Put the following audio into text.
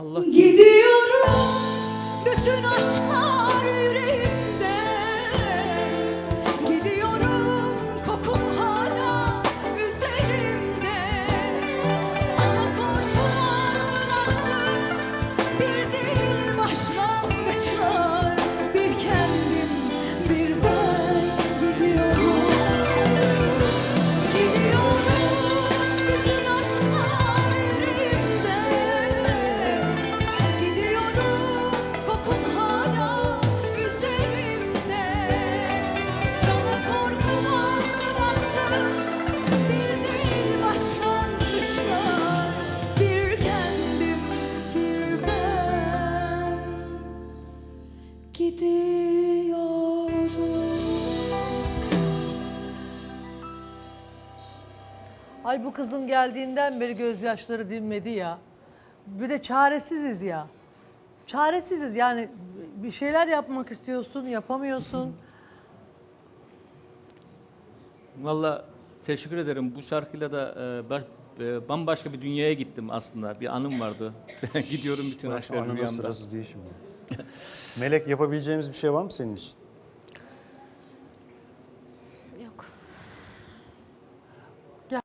Allah Gidiyorum bütün aşklar yüreğimde. Gidiyorum kokun hala üzerimde. Sana korkular bıraktım bir değil başlangıçlar gidiyorum Ay bu kızın geldiğinden beri gözyaşları dinmedi ya. Bir de çaresiziz ya. Çaresiziz yani bir şeyler yapmak istiyorsun, yapamıyorsun. Valla teşekkür ederim. Bu şarkıyla da e, baş- e, bambaşka bir dünyaya gittim aslında. Bir anım vardı. Gidiyorum bütün Bırak aşklar şu anının rüyamda. sırası değil şimdi. Melek yapabileceğimiz bir şey var mı senin için? Yok.